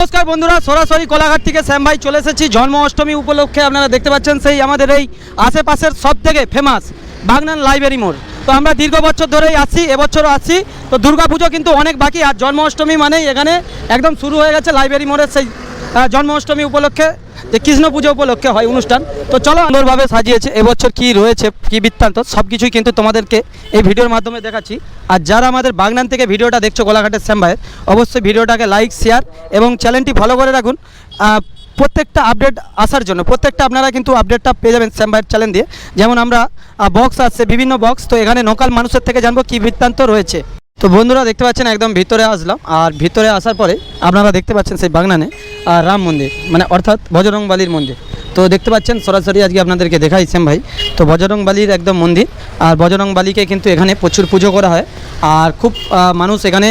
নমস্কার বন্ধুরা, সরাসরি কোলাঘাট থেকে শ্যাম ভাই চলে এসেছি। জন্ম অষ্টমী উপলক্ষে আপনারা দেখতে পাচ্ছেন সেই আমাদের এই আশেপাশের সব থেকে ফেমাস বাগনান লাইব্রেরি মোড়। তো আমরা দীর্ঘ বছর ধরেই আসছি এবছরও আসছি তো দুর্গাপুজো কিন্তু অনেক বাকি, আর জন্মাষ্টমী মানেই এখানে একদম শুরু হয়ে গেছে লাইব্রেরি মোড়ের সেই জন্ম অষ্টমী উপলক্ষে। যে কৃষ্ণ পুজো উপলক্ষে হয় অনুষ্ঠান। তো চলো, সুন্দরভাবে সাজিয়েছে, এবছর কি রয়েছে, কি বৃত্তান্ত সব কিছুই কিন্তু তোমাদেরকে এই ভিডিওর মাধ্যমে দেখাচ্ছি। আর যারা আমাদের বাগনান থেকে ভিডিওটা দেখছ, গোলাঘাটের শ্যাম ভাইয়ের অবশ্যই ভিডিওটাকে লাইক শেয়ার এবং চ্যানেলটি ফলো করে রাখুন। প্রত্যেকটা আপডেট আসার জন্য, প্রত্যেকটা আপনারা কিন্তু আপডেটটা পেয়ে যাবেন শ্যাম ভাইয়ের চ্যানেল দিয়ে। যেমন আমরা বক্স আসছে, বিভিন্ন বক্স তো এখানে লোকাল মানুষের থেকে জানব কি বৃত্তান্ত রয়েছে। তো বন্ধুরা দেখতে পাচ্ছেন একদম ভিতরে আসলাম। আর ভিতরে আসার পরে আপনারা দেখতে পাচ্ছেন সেই বাগনানে, আর রাম মন্দির মানে অর্থাৎ বজরং বালির মন্দির। তো দেখতে পাচ্ছেন, সরাসরি আজকে আপনাদেরকে দেখাই শ্যাম ভাই। তো বজরং বালির একদম মন্দির, আর বজরং বালিকে কিন্তু এখানে প্রচুর পুজো করা হয়। আর খুব মানুষ এখানে,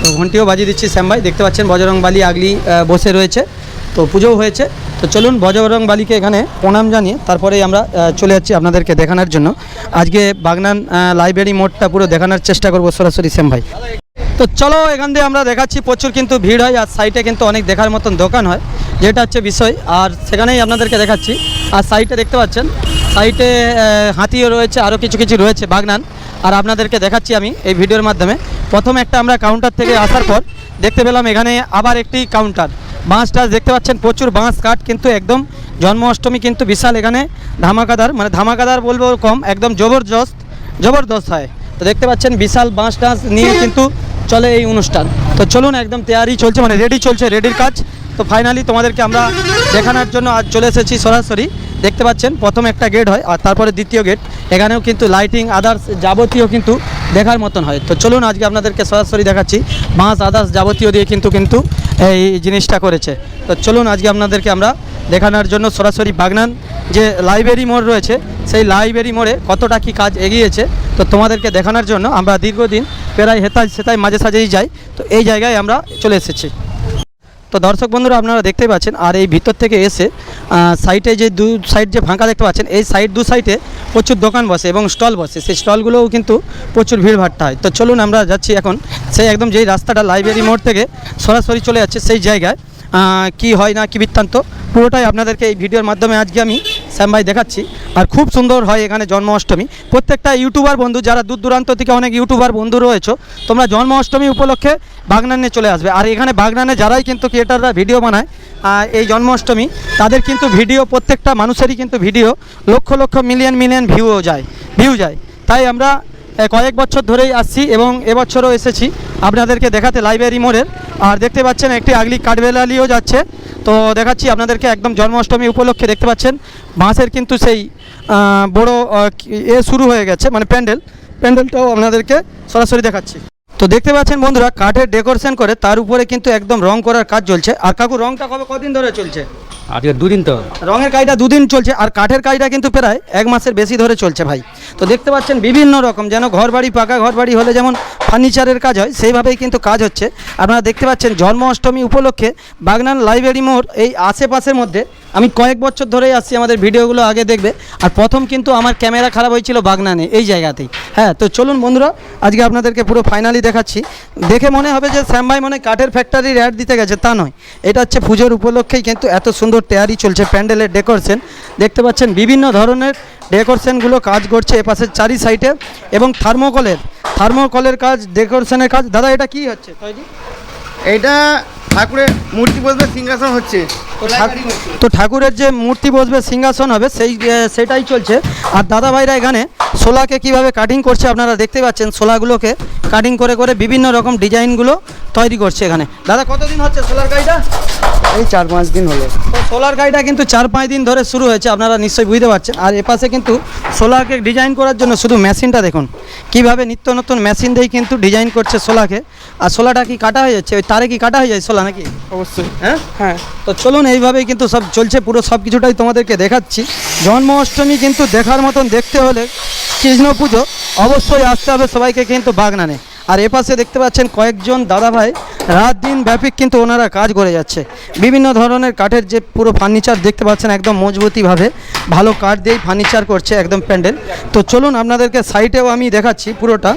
তো ঘন্টিও বাজিয়ে দিচ্ছি শ্যাম ভাই। দেখতে পাচ্ছেন বজরং বালি আগলি বসে রয়েছে। তো পুজোও হয়েছে। তো চলুন ভজবরং বালিকে এখানে প্রণাম জানিয়ে তারপরেই আমরা চলে যাচ্ছি আপনাদেরকে দেখানোর জন্য। আজকে বাগনান লাইব্রেরি মোড়টা পুরো দেখানোর চেষ্টা করব সরাসরি সেম ভাই। তো চলো এখান দিয়ে আমরা দেখাচ্ছি, প্রচুর কিন্তু ভিড় হয় আর সাইটে কিন্তু অনেক দেখার মতন দোকান হয়, যেটা হচ্ছে বিষয়। আর সেখানেই আপনাদেরকে দেখাচ্ছি, আর সাইটে দেখতে পাচ্ছেন সাইটে হাতিও রয়েছে আরও কিছু কিছু রয়েছে, বাগনান। আর আপনাদেরকে দেখাচ্ছি আমি এই ভিডিওর মাধ্যমে। প্রথম একটা আমরা কাউন্টার থেকে আসার পর দেখতে পেলাম এখানে আবার একটি কাউন্টার বাঁশ টাস দেখতে পাচ্ছেন, প্রচুর বাঁশ কাঠ, কিন্তু একদম জন্মাষ্টমী কিন্তু বিশাল এখানে ধামাকাদার। মানে ধামাকাদার বলব কম, একদম জবরদস্ত জবরদস্ত হয়। তো দেখতে পাচ্ছেন, বিশাল বাঁশ টাস নিয়ে কিন্তু চলে এই অনুষ্ঠান। তো চলুন, একদম তৈরি চলছে মানে রেডি চলছে রেডির কাজ। তো ফাইনালি তোমাদেরকে আমরা দেখানোর জন্য আজ চলে এসেছি সরাসরি। দেখতে পাচ্ছেন, প্রথম একটা গেট হয় আর তারপরে দ্বিতীয় গেট এখানেও কিন্তু লাইটিং আদার্স যাবতীয় কিন্তু দেখার মতন হয়। তো চলুন আজকে আপনাদেরকে সরাসরি দেখাচ্ছি বাঁশ আদার্স যাবতীয় দিয়ে কিন্তু কিন্তু এই জিনিসটা করেছে। তো চলুন আজকে আপনাদেরকে আমরা দেখানোর জন্য সরাসরি বাগনান যে লাইব্রেরি মোড় রয়েছে, সেই লাইব্রেরি মোড়ে কতটা কি কাজ এগিয়েছে, তো তোমাদেরকে দেখানোর জন্য আমরা দীর্ঘদিন প্রায় হেতায় সেতায় মাঝে সাঝেই যাই। তো এই জায়গায় আমরা চলে এসেছি। তো দর্শক বন্ধুরা, আপনারা দেখতেই পাচ্ছেন, আর এই ভিতর থেকে এসে সাইডে যে দু সাইড যে ফাঁকা দেখতে পাচ্ছেন, এই সাইড দু সাইডে প্রচুর দোকান বসে এবং স্টল বসে। সেই স্টলগুলোও কিন্তু প্রচুর ভিড়ভাট্টা হয়। তো চলুন আমরা যাচ্ছি এখন, সেই একদম যেই রাস্তাটা লাইব্রেরি মোড় থেকে সরাসরি চলে যাচ্ছে, সেই জায়গায় কি হয় না কি বৃত্তান্ত, পুরোটাই আপনাদেরকে এই ভিডিওর মাধ্যমে আজকে আমি শ্যাম ভাই দেখাচ্ছি। আর খুব সুন্দর হয় এখানে জন্মাষ্টমী। প্রত্যেকটা ইউটিউবার বন্ধু, যারা দূর দূরান্ত থেকে অনেক ইউটিউবার বন্ধু রয়েছে, তোমরা জন্মাষ্টমী উপলক্ষে বাগনানে চলে আসবে। আর এখানে বাগনানে যারাই কিন্তু ক্রিয়েটাররা ভিডিও বানায় এই জন্মাষ্টমী, তাদের কিন্তু ভিডিও, প্রত্যেকটা মানুষেরই কিন্তু video, lakh lakh million million ভিউও যায়, ভিউ যায়। তাই আমরা কয়েক বছর ধরেই আসছি এবং এবছরও এসেছি। আপনাদেরকে দেখাতে লাইব্রেরি মোড়ের। আর দেখতে পাচ্ছেন একটি আগলি কাঠবেলালিও যাচ্ছে। তো দেখাচ্ছি আপনাদেরকে একদম জন্মাষ্টমী উপলক্ষে দেখতে পাচ্ছেন। বাঁশের কিন্তু সেই বড় এ শুরু হয়ে গেছে মানে প্যান্ডেল। প্যান্ডেলটাও আপনাদেরকে সরাসরি দেখাচ্ছি। তো দেখতে পাচ্ছেন বন্ধুরা কাঠের ডেকোরেশন করে তার উপরে কিন্তু একদম রং করার কাজ চলছে। আর কাকু রংটা কবে কদিন ধরে চলছে? আজকে দুদিন তো। রঙের কাজটা দুদিন চলছে আর কাঠের কাজটা কিন্তু প্রায় এক মাসের বেশি ধরে চলছে ভাই। তো দেখতে পাচ্ছেন বিভিন্ন রকম যেন ঘর বাড়ি পাকা ঘর বাড়ি হলে যেমন ফার্নিচারের কাজ হয় সেইভাবেই কিন্তু কাজ হচ্ছে। আপনারা দেখতে পাচ্ছেন জন্মাষ্টমী উপলক্ষে বাগনান লাইব্রেরি মোড় এই আশেপাশের মধ্যে আমি কয়েক বছর ধরেই আসছি আমাদের ভিডিওগুলো আগে দেখবে। আর প্রথম কিন্তু আমার ক্যামেরা খারাপ হয়েছিল বাগনানে, এই জায়গাতেই। হ্যাঁ তো চলুন বন্ধুরা, আজকে আপনাদেরকে পুরো ফাইনালি দেখাচ্ছি। দেখে মনে হবে যে শ্যাম ভাই মনে কাঠের ফ্যাক্টরির অ্যাড দিতে গেছে, তা নয়। এটা হচ্ছে পুজোর উপলক্ষেই কিন্তু এত সুন্দর তেয়ারি চলছে, প্যান্ডেলের ডেকোরেশন দেখতে পাচ্ছেন বিভিন্ন ধরনের ডেকোরেশনগুলো কাজ করছে এপাশের চারি সাইডে এবং থার্মোকলের থার্মোকলের কাজ ডেকোরেশনের কাজ। দাদা, এটা কি হচ্ছে এইটা ঠাকুরের মূর্তি বলতে সিংহাসন হচ্ছে। তো ঠাকুরের যে মূর্তি বসবে সিংহাসন হবে সেই সেটাই চলছে। আর দাদা ভাইরা এখানে শোলাকে কীভাবে কাটিং করছে আপনারা দেখতে পাচ্ছেন শোলাগুলোকে কাটিং করে করে বিভিন্ন রকম ডিজাইনগুলো তৈরি করছে এখানে। দাদা কতদিন হচ্ছে সোলার গাড়িটা এই চার পাঁচ দিন হলো। তো সোলার গাড়িটা কিন্তু চার পাঁচ দিন ধরে শুরু হয়েছে আপনারা নিশ্চয়ই বুঝতে পারছেন। আর এপাশে কিন্তু সোলারকে ডিজাইন করার জন্য শুধু মেশিনটা দেখুন। কীভাবে নিত্য নতুন মেশিন দিয়েই কিন্তু ডিজাইন করছে সোলাকে আর সোলাটা কি কাটা হয়ে যাচ্ছে? ওই তারে কি কাটা হয়ে যায় সোলা নাকি? অবশ্যই। হ্যাঁ? হ্যাঁ। তো চলুন এইভাবেই কিন্তু সব চলছে পুরো সব কিছুটাই তোমাদেরকে দেখাচ্ছি। জন্মাষ্টমী কিন্তু দেখার মতন দেখতে হলে কৃষ্ণ পুজো অবশ্যই আসতে হবে সবাইকে কিন্তু বাগনানে। আর এপাশে দেখতে পাচ্ছেন কয়েকজন দাদাভাই রাত দিন ব্যাপিক কিন্তু ওনারা কাজ করে যাচ্ছে। বিভিন্ন ধরনের কাঠের যে পুরো ফার্নিচার দেখতে পাচ্ছেন একদম মজবুতিভাবে, ভালো কাঠ দিয়েই ফার্নিচার করছে একদম প্যান্ডেল। তো চলুন আপনাদেরকে সাইটেও আমি দেখাচ্ছি পুরোটা।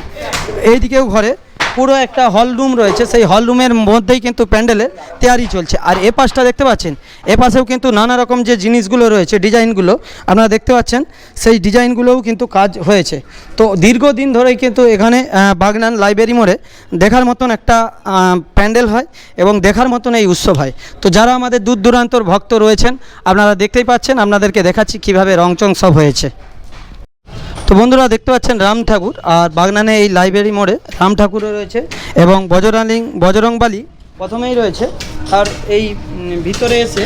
এইদিকেও ঘরে পুরো একটা হল রুম রয়েছে। সেই হল রুমের মধ্যেই কিন্তু প্যান্ডেলের তৈরি চলছে। আর এ পাশটা দেখতে পাচ্ছেন? এ পাশেও কিন্তু নানা রকম যে জিনিসগুলো রয়েছে, ডিজাইনগুলো, আপনারা দেখতে পাচ্ছেন, সেই ডিজাইনগুলোও কিন্তু কাজ হয়েছে। তো দীর্ঘদিন ধরেই কিন্তু এখানে বাগনান লাইব্রেরি মোড়ে দেখার মতন একটা প্যান্ডেল হয় এবং দেখার মতন এই উৎসব হয়। তো যারা আমাদের দূর দূরান্তর ভক্ত রয়েছেন, আপনারা দেখতেই পাচ্ছেন, আপনাদেরকে দেখাচ্ছি কীভাবে রংচং সব হয়েছে। তো বন্ধুরা দেখতে পাচ্ছেন রাম ঠাকুর আর বাগনানে এই লাইব্রেরি মোড়ে রাম ঠাকুরও রয়েছে এবং বজরালিং, বজরংবালি প্রথমেই রয়েছে। আর এই ভিতরে এসে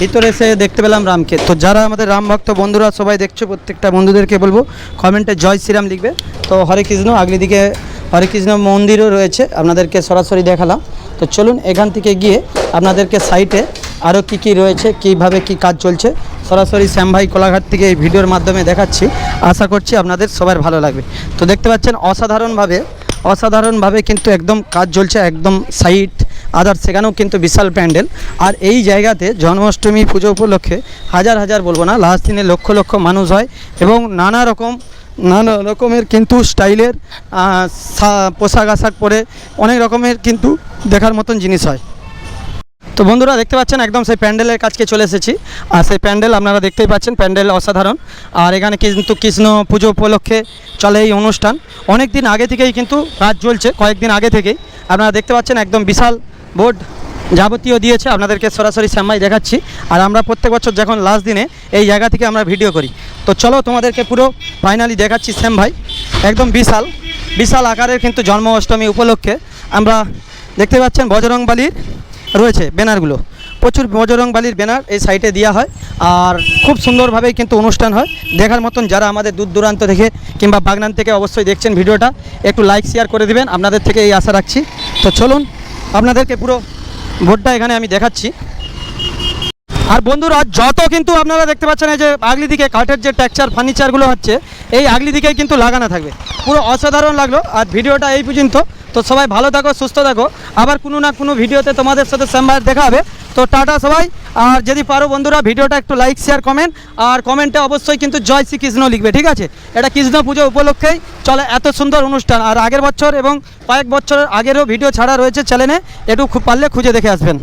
ভিতরে এসে দেখতে পেলাম রামকে। তো যারা আমাদের রাম ভক্ত বন্ধুরা সবাই দেখছ, প্রত্যেকটা বন্ধুদেরকে বলব, কমেন্টে জয় শ্রীরাম লিখবে। তো হরে কৃষ্ণ, আগলি দিকে হরে কৃষ্ণ মন্দিরও রয়েছে, আপনাদেরকে সরাসরি দেখালাম। তো চলুন এখান থেকে গিয়ে আপনাদেরকে সাইটে আরও কি কি রয়েছে, কীভাবে কি কাজ চলছে সরাসরি শ্যামভাই কোলাঘাট থেকে এই ভিডিওর মাধ্যমে দেখাচ্ছি। আশা করছি আপনাদের সবার ভালো লাগবে। তো দেখতে পাচ্ছেন, অসাধারণভাবে অসাধারণভাবে কিন্তু একদম কাজ চলছে, একদম সাইট আদার সেখানেও কিন্তু বিশাল প্যান্ডেল। আর এই জায়গাতে জন্মাষ্টমী পুজো উপলক্ষে হাজার হাজার বলব না, লাস্ট দিনে লক্ষ লক্ষ মানুষ হয় এবং নানা রকম, নানা রকমের কিন্তু স্টাইলের পোশাক আশাক পরে অনেক রকমের কিন্তু দেখার মতন জিনিস হয়। তো বন্ধুরা দেখতে পাচ্ছেন একদম সেই প্যান্ডেলের কাছকে চলে এসেছি। আর সেই প্যান্ডেল আপনারা দেখতেই পাচ্ছেন, প্যান্ডেল অসাধারণ। আর এখানে কিন্তু কৃষ্ণ পুজো উপলক্ষে চলে এই অনুষ্ঠান। অনেক দিন আগে থেকেই কিন্তু কাজ চলছে কয়েকদিন আগে থেকেই। আপনারা দেখতে পাচ্ছেন একদম বিশাল বোর্ড যাবতীয় দিয়েছে। আপনাদেরকে সরাসরি শ্যামাই দেখাচ্ছি। আর আমরা প্রত্যেক বছর যখন লাস্ট দিনে এই জায়গা থেকে আমরা ভিডিও করি। তো চলো তোমাদেরকে পুরো ফাইনালি দেখাচ্ছি শ্যাম ভাই। একদম বিশাল বিশাল আকারের কিন্তু জন্ম অষ্টমী উপলক্ষে। আমরা দেখতে পাচ্ছেন বজরংবালির রয়েছে ব্যানারগুলো। প্রচুর বজরং বালির ব্যানার এই সাইটে দেওয়া হয় আর খুব সুন্দরভাবেই কিন্তু অনুষ্ঠান হয়। দেখার মতন যারা আমাদের দূর দূরান্ত থেকে কিংবা বাগনান থেকে অবশ্যই দেখছেন ভিডিওটা, একটু লাইক শেয়ার করে দিবেন। আপনাদের থেকে এই আশা রাখছি। তো চলুন, আপনাদেরকে পুরো ভোটটা এখানে আমি দেখাচ্ছি। আর বন্ধুরা, যত কিন্তু আপনারা দেখতে পাচ্ছেন এই যে আগলি দিকে কাঠের যে টেক্সচার ফার্নিচারগুলো হচ্ছে, এই আগলি দিকেই কিন্তু লাগানো থাকবে। পুরো অসাধারণ লাগল। আর ভিডিওটা এই পর্যন্ত তো সবাই ভালো থাকো, সুস্থ থাকো। আবার কোনো না কোনো ভিডিওতে তোমাদের সাথে সেমবার দেখা হবে। তো টাটা সবাই। আর যদি পারো বন্ধুরা, ভিডিওটা একটু লাইক শেয়ার কমেন্ট আর কমেন্টে অবশ্যই কিন্তু জয় শ্রী কৃষ্ণ লিখবে, ঠিক আছে? এটা কৃষ্ণ পুজো উপলক্ষেই চলে এত সুন্দর অনুষ্ঠান। আর আগের বছর এবং কয়েক বছর আগেরও ভিডিও ছাড়া রয়েছে চ্যানেলে একটু পারলে খুঁজে দেখে আসবেন।